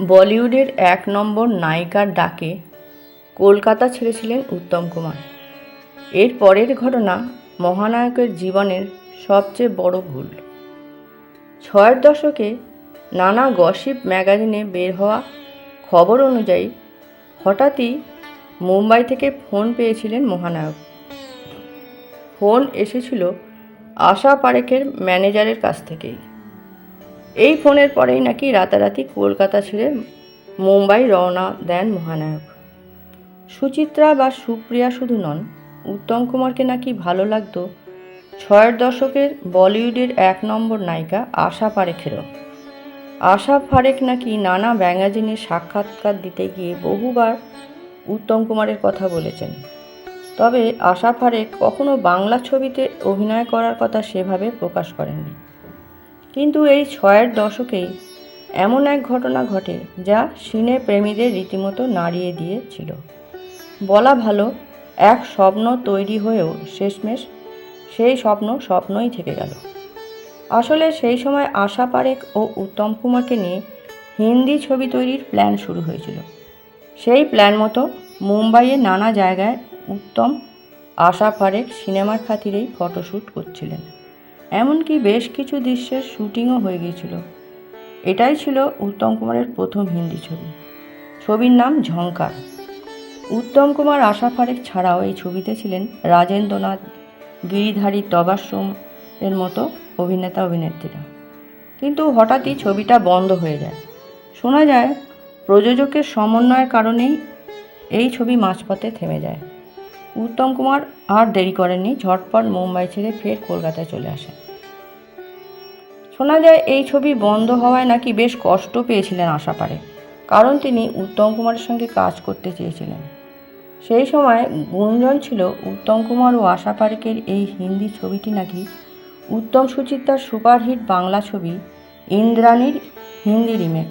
বলিউডের এক নম্বর নায়িকার ডাকে কলকাতা ছেড়েছিলেন উত্তম কুমার। এর পরের ঘটনা মহানায়কের জীবনের সবচেয়ে বড় ভুল। ছয়ের দশকে নানা গসিপ ম্যাগাজিনে বের হওয়া খবর অনুযায়ী হঠাৎই মুম্বাই থেকে ফোন পেয়েছিলেন মহানায়ক। ফোন এসেছিল আশা পারেখের ম্যানেজারের কাছ থেকেই। এই ফোনের পরেই নাকি রাতারাতি কলকাতা ছেড়ে মুম্বাই রওনা দেন মহানায়ক। সুচিত্রা বা সুপ্রিয়া শুধু নন, উত্তম কুমারকে নাকি ভালো লাগতো ছয়ের দশকের বলিউডের এক নম্বর নায়িকা আশা পারেখেরও আশা পারেখ নাকি নানা ম্যাগাজিনে সাক্ষাৎকার দিতে গিয়ে বহুবার উত্তম কুমারের কথা বলেছেন। তবে আশা পারেখ কখনো বাংলা ছবিতে অভিনয় করার কথা সেভাবে প্রকাশ করেননি। কিন্তু এই ছয়ের দশকেই এমন এক ঘটনা ঘটে যা সিনে প্রেমীদের রীতিমতো নাড়িয়ে দিয়েছিল। বলা ভালো, এক স্বপ্ন তৈরি হয়েও শেষমেশ সেই স্বপ্ন স্বপ্নই থেকে গেল। আসলে সেই সময় আশা পারেখ ও উত্তম কুমারকে নিয়ে হিন্দি ছবি তৈরির প্ল্যান শুরু হয়েছিল। সেই প্ল্যান মতো মুম্বাইয়ে নানা জায়গায় উত্তম, আশা পারেখ সিনেমার খাতিরেই ফটোশ্যুট করছিলেন। এমনকি বেশ কিছু দৃশ্যের শুটিংও হয়ে গিয়েছিল। এটাই ছিল উত্তম কুমারের প্রথম হিন্দি ছবি। ছবির নাম ঝঙ্কার উত্তম কুমার, আশা ফারেক ছাড়াও এই ছবিতে ছিলেন রাজেন্দ্রনাথ, গিরিধারী তবাসুম এর মতো অভিনেতা, অভিনেত্রীরা। কিন্তু হঠাৎই ছবিটা বন্ধ হয়ে যায়। শোনা যায়, প্রযোজকের সমন্বয়ের কারণেই এই ছবি মাঝপথে থেমে যায়। উত্তম কুমার আর দেরি করেননি, ঝটপট মুম্বাই ছেড়ে ফের কলকাতায় চলে আসেন। শোনা যায়, এই ছবি বন্ধ হওয়ায় নাকি বেশ কষ্ট পেয়েছিলেন আশা পারে কারণ তিনি উত্তম কুমারের সঙ্গে কাজ করতে চেয়েছিলেন। সেই সময় গুঞ্জন ছিল, উত্তম কুমার ও আশা পারেকের এই হিন্দি ছবিটি নাকি উত্তম সুচিত্রার সুপারহিট বাংলা ছবি ইন্দ্রাণীর হিন্দি রিমেক।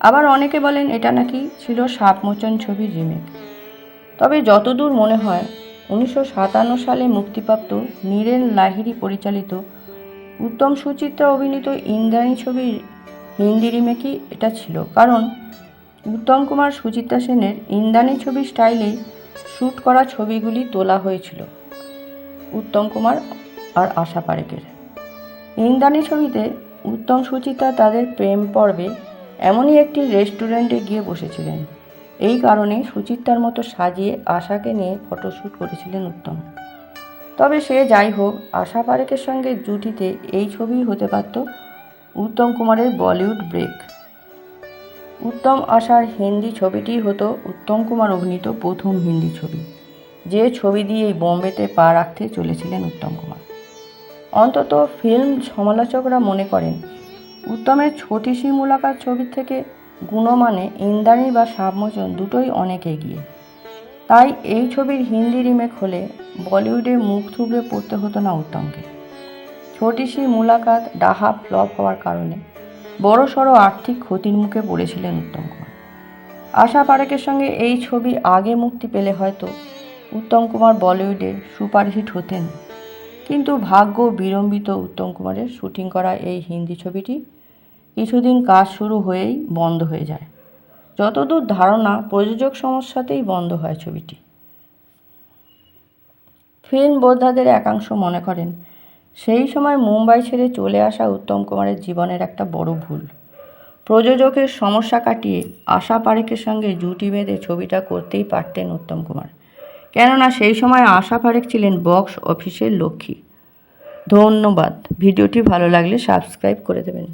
আবার অনেকে বলেন, এটা নাকি ছিল সাপমোচন ছবির রিমেক। তবে যতদূর মনে হয়, উনিশশো সাতান্ন সালে মুক্তিপ্রাপ্ত নীরেন লাহিড়ী পরিচালিত উত্তম সুচিত্রা অভিনীত ইন্দ্রাণী ছবির হিন্দি রিমেকই এটা ছিল। কারণ উত্তম কুমার সুচিত্রা সেনের ইন্দ্রাণী ছবির স্টাইলেই শ্যুট করা ছবিগুলি তোলা হয়েছিল উত্তম কুমার আর আশা পারেকের। ইন্দ্রাণী ছবিতে উত্তম সুচিত্রা তাদের প্রেম পর্বে এমনই একটি রেস্টুরেন্টে গিয়ে বসেছিলেন। এই কারণে সুচিত্রার মতো সাজিয়ে আশাকে নিয়ে ফটোশ্যুট করেছিলেন উত্তম। তবে সে যাই হোক, আশা পারেকের সঙ্গে জুটিতে এই ছবি হতে পারত উত্তম কুমারের বলিউড ব্রেক। উত্তম আশার হিন্দি ছবিটি হতো উত্তম কুমার অভিনীত প্রথম হিন্দি ছবি, যে ছবি দিয়ে এই বোম্বেতে পা রাখতে চলেছিলেন উত্তম কুমার। অন্তত ফিল্ম সমালোচকরা মনে করেন, উত্তমের সি মুলাকাত ছবির থেকে গুণমানে ইন্দ্রাণী বা সাবমোচন দুটোই অনেক এগিয়ে। তাই এই ছবির হিন্দি রিমেক হলে বলিউডে মুখ থুবড়ে পড়তে হতো না উত্তমকে। ছোটি সি মুলাকাত ডাহা ফ্লপ হওয়ার কারণে বড় সড়ো আর্থিক ক্ষতির মুখে পড়েছিলেন উত্তম কুমার। আশা পারেকের সঙ্গে এই ছবি আগে মুক্তি পেলে হয়তো উত্তম কুমার বলিউডে সুপারহিট হতেন। কিন্তু ভাগ্য বিলম্বিত উত্তম কুমারের শুটিং করা এই হিন্দি ছবিটি কিছুদিন কাজ শুরু হয়েই বন্ধ হয়ে যায়। যতদূর ধারণা প্রযোজক সমস্যাতেই বন্ধ হয় ছবিটি। ফিল্ম বোদ্ধাদের একাংশ মনে করেন, সেই সময় মুম্বাই ছেড়ে চলে আসা উত্তম কুমারের জীবনের একটা বড় ভুল। প্রযোজকের সমস্যা কাটিয়ে আশা পারেকের সঙ্গে জুটি বেঁধে ছবিটা করতেই পারতেন উত্তম কুমার। কেননা সেই সময় আশা পারেক ছিলেন বক্স অফিসের লক্ষ্মী। ধন্যবাদ। ভিডিওটি ভালো লাগলে সাবস্ক্রাইব করে দেবেন।